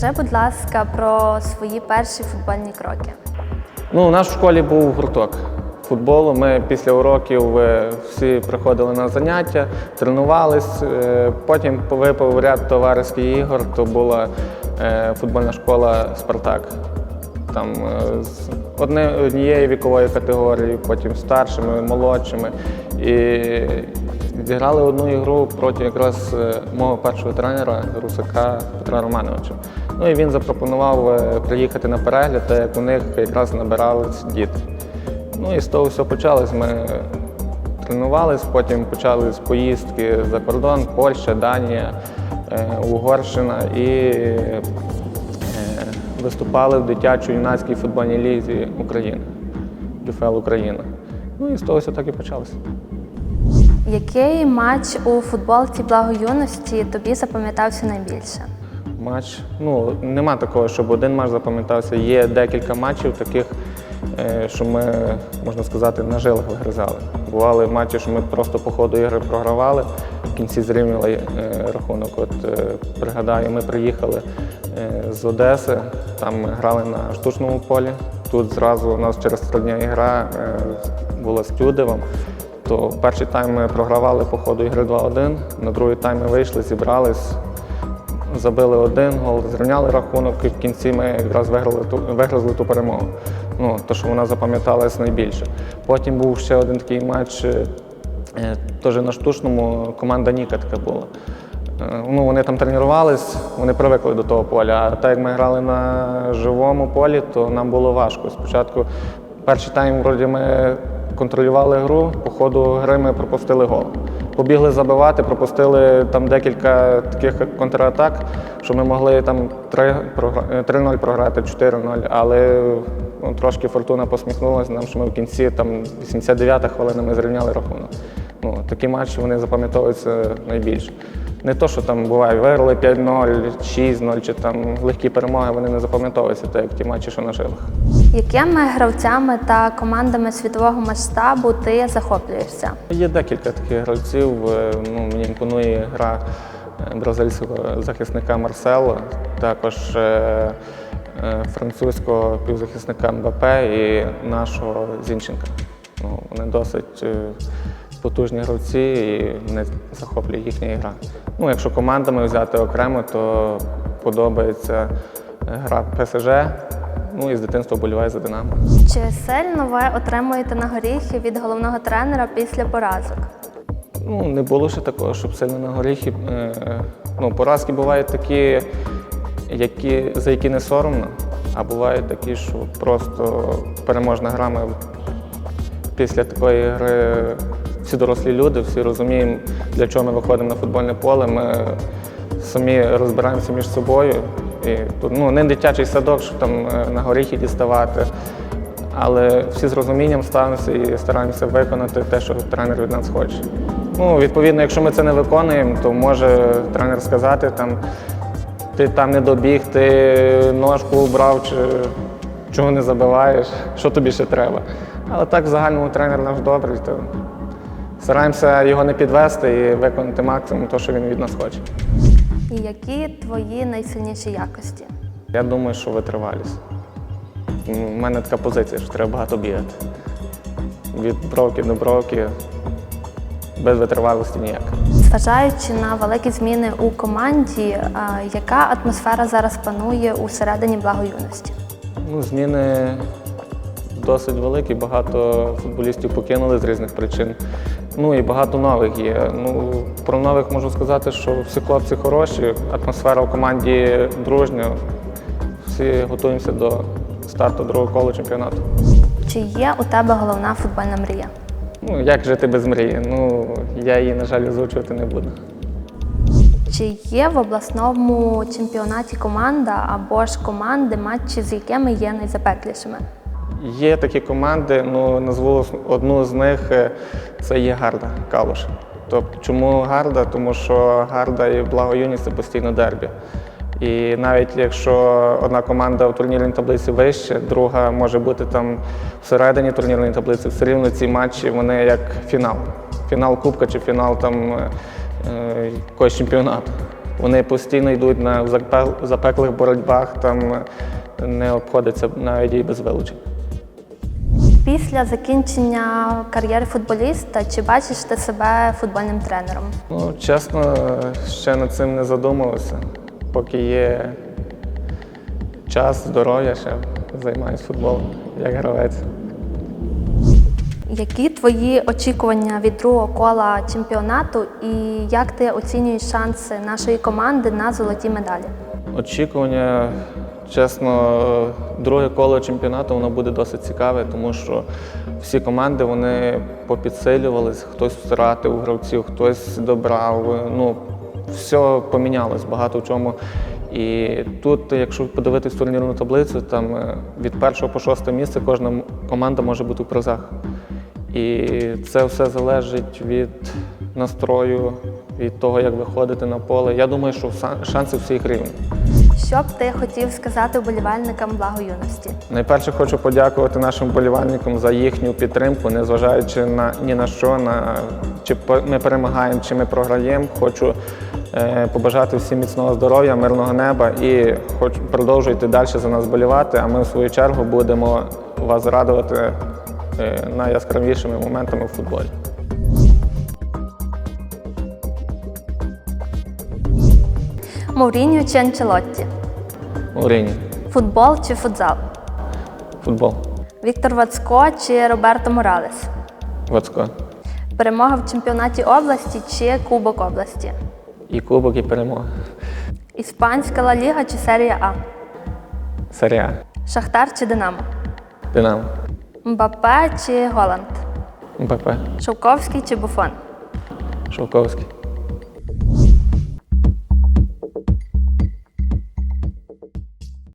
Розкажи, будь ласка, про свої перші футбольні кроки. Ну, у нас в школі був гурток футболу. Ми після уроків е, всі приходили на заняття, тренувались. Е, Потім випав ряд товариських ігор, то була е, футбольна школа Спартак. Там з одне, однієї вікової категорії, потім старшими, молодшими. І зіграли одну ігру проти якраз е, мого першого тренера Русака Петра Романовича. Ну і він запропонував е, приїхати на перегляд, так як у них якраз набирались діти. Ну і з того все почалось. Ми тренувались, потім почались поїздки за кордон, Польща, Данія, е, Угорщина і виступали в дитячо-юнацькій футбольній лізі України, ДЮФЛ Україна. Ну і з того все так і почалося. Який матч у футболці благоюності тобі запам'ятався найбільше? Матч. Ну, нема такого, щоб один матч запам'ятався. Є декілька матчів таких, е, що ми, можна сказати, на жилах вигризали. Бували матчі, що ми просто по ходу ігри програвали, в кінці зрівняли е, рахунок. От е, пригадаю, ми приїхали з Одеси, там ми грали на штучному полі. Тут зразу у нас через три дні ігра була з Тюдевом. То перший тайм ми програвали по ходу ігри 2-1, на другий тайм ми вийшли, зібрались, забили один гол, зрівняли рахунок, і в кінці ми якраз виграли ту, виграли ту перемогу. Ну, то, що вона запам'яталась найбільше. Потім був ще один такий матч, е, теж на штучному, команда Ніка така була. Е, Ну, вони там тренувались, вони привикли до того поля. А так як ми грали на живому полі, то нам було важко. Спочатку перший тайм вроді ми контролювали гру, по ходу гри ми пропустили гол. Побігли забивати, пропустили там декілька таких контратак, що ми могли там 3 програ- е, 3-0 програти, 4-0, але ну, трошки фортуна посміхнулася нам, що ми в кінці там 89-та хвилина ми зрівняли рахунок. Ну, такі матчі вони запам'ятовуються найбільше. Не то, що там буває, виграли 5-0, 6-0 чи там легкі перемоги, вони не запам'ятовуються, так як ті матчі, що на жилах. Якими гравцями та командами світового масштабу ти захоплюєшся? Є декілька таких гравців. е, Ну, мені імпонує гра е, бразильського захисника Марсело, також е, французького півзахисника МБП і нашого Зінченка. Ну, вони досить потужні гравці і мене захоплює їхня гра. Ну, якщо командами взяти окремо, то подобається е, гра ПСЖ. Ну і з дитинства боліваю за Динамо. Чи сильно ви отримуєте на горіхи від головного тренера після поразок? Ну, не було ще такого, щоб сильно на горіхи. Е, ну, поразки бувають такі, які, за які не соромно, а бувають такі, що просто переможна гра. Ми після такої гри всі дорослі люди, всі розуміємо, для чого ми виходимо на футбольне поле. Ми самі розбираємося між собою. І тут ну, не дитячий садок, щоб там е, на горіхи діставати. Але всі з розумінням ставимося і стараємося виконати те, що тренер від нас хоче. Ну, відповідно, якщо ми це не виконуємо, то може тренер сказати, там, ти там не добіг, ти ножку убрав, чи чого не забиваєш, що тобі ще треба. Але так в загальному тренер наш добрий, то стараємося його не підвести і виконати максимум того, що він від нас хоче. І які твої найсильніші якості? Я думаю, що витривалість. У мене така позиція, що треба багато бігати. Від бровки до бровки без витривалості ніяк. Зважаючи на великі зміни у команді, яка атмосфера зараз панує у середині благоюності? Ну, зміни досить великі, багато футболістів покинули з різних причин. Ну і багато нових є. Ну, про нових можу сказати, що всі хлопці хороші, атмосфера в команді дружня. Всі готуємося до старту другого кола чемпіонату. Чи є у тебе головна футбольна мрія? Ну, як жити без мрії? Ну, я її, на жаль, озвучувати не буду. Чи є в обласному чемпіонаті команда або ж команди, матчі з якими є найзапеклішими? Є такі команди, ну назву одну з них е, це є Гарда Калуш. Тобто, чому Гарда? Тому що Гарда і Благоюність це постійно дербі. І навіть якщо одна команда в турнірній таблиці вище, друга може бути там всередині турнірної таблиці, все рівно ці матчі вони як фінал. Фінал Кубка чи фінал там е, якогось чемпіонату. Вони постійно йдуть на запеклих боротьбах, там не обходиться навіть і без вилучень. Після закінчення кар'єри футболіста, чи бачиш ти себе футбольним тренером? Ну, чесно, ще над цим не задумувався. Поки є час, здоров'я, ще займаюся футболом як гравець. Які твої очікування від другого кола чемпіонату і як ти оцінюєш шанси нашої команди на золоті медалі? Очікування, чесно, друге коло чемпіонату воно буде досить цікаве, тому що всі команди вони попідсилювались, хтось втратив гравців, хтось добрав. Ну, все помінялось багато в чому. І тут, якщо подивитись турнірну таблицю, там е, від першого по шосте місце кожна команда може бути в призах. І це все залежить від настрою, від того, як виходити на поле. Я думаю, що шанси всіх рівні. Що б ти хотів сказати вболівальникам благоюності? Найперше хочу подякувати нашим вболівальникам за їхню підтримку, незважаючи на ні на що, на чи ми перемагаємо, чи ми програємо. Хочу е, побажати всім міцного здоров'я, мирного неба і хочу продовжуйте далі за нас болівати. А ми в свою чергу будемо вас радувати е, найяскравішими моментами в футболі. Мовріньо чи Анчелотті? Урінь, Футбол чи футзал? футбол, Віктор Вацко чи Роберто Моралес? Вацко. Перемога в чемпіонаті області чи Кубок області? І кубок, і перемога. Іспанська Ла Ліга чи серія А? Серія. Шахтар чи Динамо? Динамо. Мбапе чи Голланд? МПП. Шовковський чи Буфон? Шовковський.